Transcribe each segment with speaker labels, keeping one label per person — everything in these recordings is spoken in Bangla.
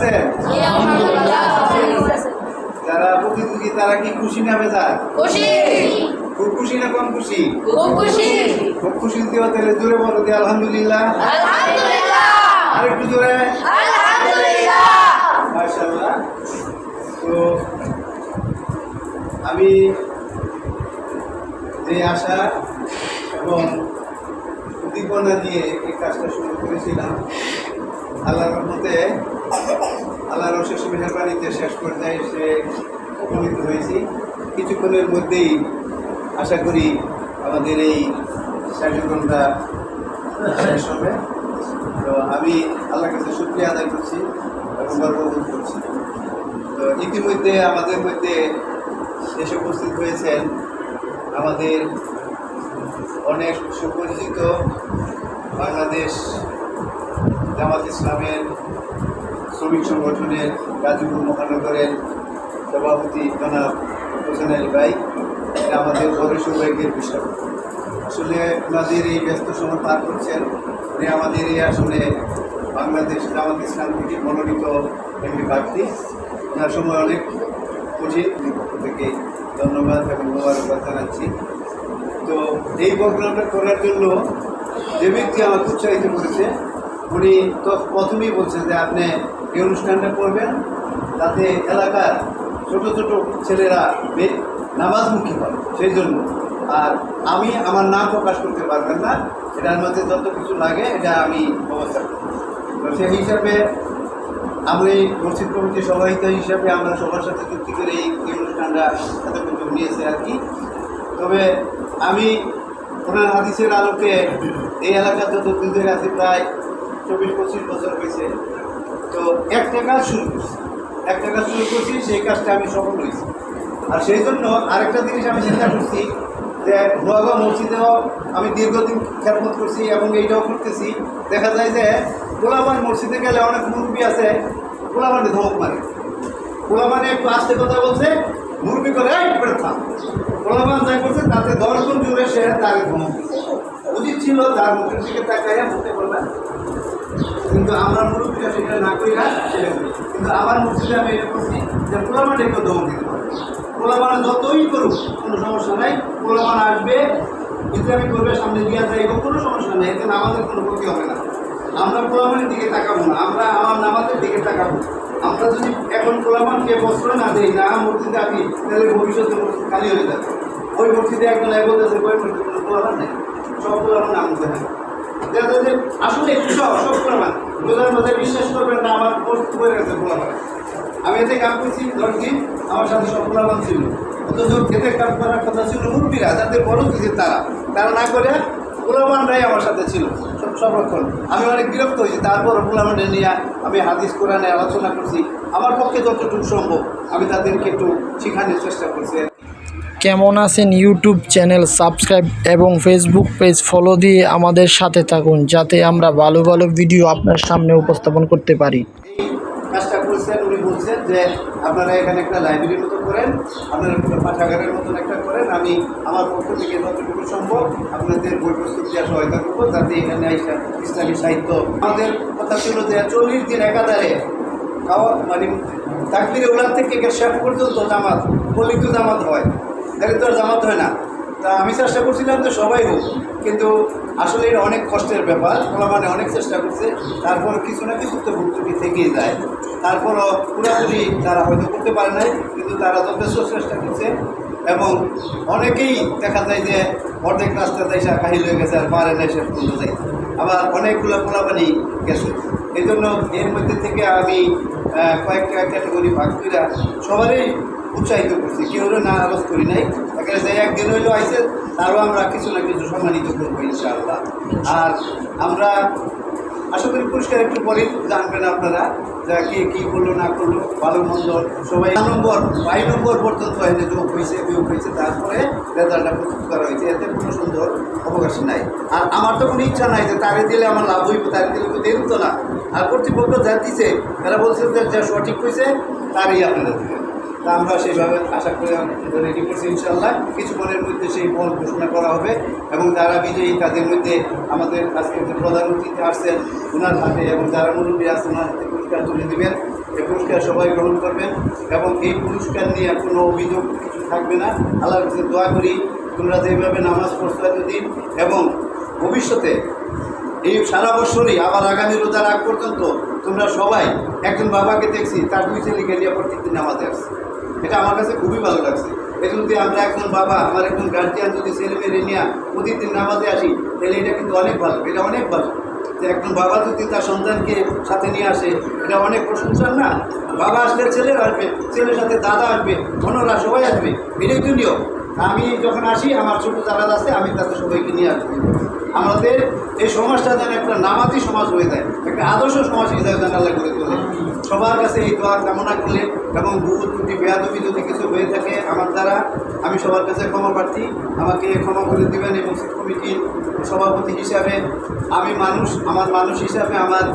Speaker 1: আছে? যারা প্রতিযোগী তারা কি খুশি না বেজার? খুব খুশি না কম খুশি? খুব খুশি। দিও তাহলে জোরে বলো দিয়ে আলহামদুলিল্লাহ। আর একটু জোরে। মাশাআল্লাহ। তো আমি যে আশা এবং উদ্দীপনা দিয়ে এই কাজটা শুরু করেছিলাম আল্লাহর রহমতে আল্লাহর অশেষ মেহরবানিতে শেষ পর্যায়ে এসে উপনীত হয়েছি। কিছুক্ষণের মধ্যেই আশা করি আমাদের এই কার্যক্রমটা শেষ হবে। তো আমি আল্লাহর কাছে শুক্রিয়া আদায় করছি এবং গর্ববোধ করছি। তো ইতিমধ্যে আমাদের মধ্যে এসে উপস্থিত হয়েছেন আমাদের অনেক সুপরিচিত বাংলাদেশ জামাত ইসলামের শ্রমিক সংগঠনের গাজীপুর মহানগরের সভাপতি জনাব হোসেন আলী ভাই এটা আমাদের বড় সৌভাগ্যের বিষয় আসলে ওনাদের এই ব্যস্ত সময় পার করছেন, উনি আমাদের এই আসনে বাংলাদেশ জামাত ইসলাম থেকে মনোনীত এমপি প্রার্থী। ওনার সময় অনেক কঠিন পক্ষ থেকে ধন্যবাদ এবং মোবারকবাদ জানাচ্ছি। তো এই প্রোগ্রামটা করার জন্য যে ব্যক্তি আমাকে উৎসাহিত করেছে উনি তো প্রথমেই বলছে যে আপনি এই অনুষ্ঠানটা করবেন তাতে এলাকার ছোট ছোট ছেলেরা নামাজমুখী হয়, সেই জন্য। আর আমি আমার নাম প্রকাশ করতে পারবেন না, এটার মধ্যে যত কিছু লাগে এটা আমি ব্যবস্থা করব। তো সেই হিসাবে আমি মসজিদ কমিটির সভাহিত হিসাবে আমরা সবার সাথে চুক্তি করে এই অনুষ্ঠানটা সাথে উদ্যোগ নিয়েছি আর কি। তবে আমি ওনার হাদিসের আলোকে এই এলাকার যত দিন ধরে আছি প্রায় চব্বিশ পঁচিশ বছর হয়েছে। তো একটা কাজ শুরু করছি। একটা কাজ শুরু করছি সেই কাজটা আমি সফল হয়েছি। আর সেই জন্য আরেকটা জিনিস আমি চিন্তা করছি যে নোয়াগা মসজিদেও আমি দীর্ঘদিন খেদমত করছি এবং এইটাও করতেছি। দেখা যায় যে গোলাবান মসজিদে গেলে অনেক মুরব্বী আছে গোলাবানে ধমক মারে। গোলাবানে একটু আস্তে কথা বলছে মুরব্বী করে "এই, বেরো থাম। গোলাবান যাই করছে তাতে দশজন জুড়ে সে তাকে ধমক দিচ্ছে। উচিত ছিল তার মুখের দিকে তাকাইয়া মুখে বলবেন কিন্তু আমরা মুরব্বীরা সেটা না করি না কিন্তু আমার মসজিদে আমি এটা করছি যে পোলামানে একটু দমক দিতে পারে পোলামানে যতই করুক, কোনো সমস্যা নাই। পোলামান আসবে ইসলামী করবে সামনে দিয়ে যাইব, কোনো সমস্যা নেই। এতে আমাদের কোনো ক্ষতি হবে না। আমরা পোলামানের দিকে তাকাবো না। আমরা আমার নামাজের দিকে তাকাবো আমরা যদি এখন পোলামানকে বস্ত্র না দিই, না মসজিদে আসি তাহলে ভবিষ্যতে খালি হয়ে যাবে। ওই মসজিদে একজন এক বলতেছে মসজিদে কোনো পোলামান নেই। সব পোলামান নাম আসলে সব না, আমার আমি এতে আমার সাথে ছিল। করার কথা ছিল যাদের তারা। তারা না করে পোলামানরাই আমার সাথে ছিল সংরক্ষণ। আমি অনেক বিরক্ত হয়েছি, তারপর পোলামানটা নিয়ে আমি হাদিস কোরআনে আলোচনা করছি। আমার পক্ষে যতটুকু সম্ভব, আমি তাদেরকে একটু শেখানোর চেষ্টা করছি।
Speaker 2: কেমন আছেন ইউটিউব চ্যানেল সাবস্ক্রাইব এবং ফেসবুক পেজ ফলো দিয়ে আমাদের সাথে থাকুন, যাতে আমরা ভালো ভালো ভিডিও আপনার সামনে উপস্থাপন করতে পারি।
Speaker 1: আপনারা এখানে একটা মতো করেন, আপনারা পাঠাগারের একটা করেন। আমি আমার পক্ষ থেকে যতটুকু সম্ভব আপনাদের বই প্রস্তুত সহায়তা করব, যাতে এখানে ইসলামী সাহিত্য আমাদের কথা ছিল যে চল্লিশ দিন একাধারে মানে তাকদিরে ওলার থেকে শেষ পর্যন্ত জামাত পলিত জামাত হয়। তাহলে তো আর জামাত হয় না। তা আমি চেষ্টা করছিলাম তো সবাই হোক, কিন্তু আসলে এটা অনেক কষ্টের ব্যাপার। ওরা মানে অনেক চেষ্টা করছে তারপর কিছু না কিছু তো ভুক্তি থেকেই যায়। তারপরও পুরোপুরি তারা হয়তো করতে পারে নাই, কিন্তু তারা যথেষ্ট চেষ্টা করছে। এবং অনেকেই দেখা যায় যে অর্ধেক রাস্তা যাই কাহিল হয়ে গেছে, আর পারে নাই সে পর্যন্ত যাই আবার অনেকগুলো পোলাপানি গেছে। এই জন্য এর মধ্যে থেকে আমি কয়েকটা ক্যাটাগরি ভাগ করে সবারই উৎসাহিত করছি। কেউ না আলোচ করি নাই। তাকে যে একদিন হইলেও আইসে তারও আমরা কিছু না কিছু সম্মানিত করব ইনশাআল্লাহ। আর আমরা আশা করি পুরস্কার একটু পরে জানবেন আপনারা যে কে, কী করল, না করল, ভালো, মন্দ, সবাই নম্বর বাই নম্বর পর্যন্ত হয় যে যোগ হয়েছে, বিয়োগ হয়েছে, তারপরে রেজাল্টটা প্রস্তুত করা হয়েছে। এতে কোনো সুন্দর অবকাশ নাই। আর আমার তো কোনো ইচ্ছা নাই যে তারে দিলে আমার লাভ হইব, তারে দিলে তো দেরি তো না। আর কর্তৃপক্ষ যা দিছে তারা বলছে যে যা সঠিক হয়েছে, তারই আপনারা দেবেন তা আমরা সেইভাবে আশা করে রেডি করছি ইনশাল্লাহ কিছুক্ষণের মধ্যে সেই বল ঘোষণা করা হবে এবং যারা বিজয়ী, তাদের মধ্যে আমাদের আজকে যে প্রধান অতিথি আসছেন ওনার হাতে এবং যারা মুরব্বী আছেন ওনার হাতে পুরস্কার তুলে দেবেন। এই পুরস্কার সবাই গ্রহণ করবেন এবং এই পুরস্কার নিয়ে কোনো অভিযোগ কিছু থাকবে না। আল্লাহর কাছে দোয়া করি, তোমরা যেভাবে নামাজ পড়ছো এতদিন এবং ভবিষ্যতে এই সারা বছরই আবার আগামী রোজার আগ পর্যন্ত তোমরা সবাই একজন বাবাকে দেখছি, তার দুই ছেলেকে নিয়ে প্রত্যেকদিন নামাজে আসছে। এটা আমার কাছে খুবই ভালো লাগছে। এটা যদি আমরা একজন বাবা, আমার একজন গার্জিয়ান যদি ছেলে মেয়ে নিয়ে প্রতিদিন নামাজে আসি, তাহলে এটা কিন্তু অনেক ভালো, এটা অনেক ভালো। যে একজন বাবা যদি তার সন্তানকে সাথে নিয়ে আসে, এটা অনেক প্রশংসার না? বাবা আসলে ছেলে আসবে, ছেলের সাথে দাদা আসবে অন্যরা সবাই আসবে এটাই তো আমি যখন আসি, আমার ছোট দাদা আছে, আমি তাদের সবাইকে নিয়ে আসব। আমাদের এই সমাজটা যেন একটা নামাজি সমাজ হয়ে যায়, একটা আদর্শ সমাজ হিসাবে যেন আল্লাহ করে তোলে। সবার কাছে এই দোয়া কামনা করলে এবং বহু ত্রুটি, বেয়াদবি যদি কিছু হয়ে থাকে আমার দ্বারা, আমি সবার কাছে ক্ষমা প্রার্থী। আমাকে ক্ষমা করে দেবেন এবং কমিটির সভাপতি হিসাবে আমি মানুষ, আমার মানুষ হিসাবে আমার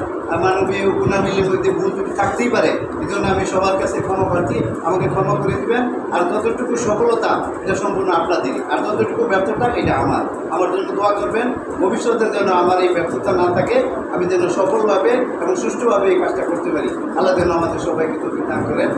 Speaker 1: মানবীয় গুণাবলীর মধ্যে ভুল থাকতেই পারে। এই জন্য আমি সবার কাছে ক্ষমা প্রার্থী, আমাকে ক্ষমা করে দিবেন। আর যতটুকু সফলতা, এটা সম্পূর্ণ আপনাদেরই। আর যতটুকু ব্যর্থতা, এটা আমার। আমার জন্য দোয়া করবেন। ভবিষ্যতে যেন আমার এই ব্যর্থতা না থাকে, আমি যেন সফলভাবে এবং সুষ্ঠুভাবে এই কাজটা করতে পারি। আল্লাহ যেন আমাদের সবাইকে তৌফিক দান করেন।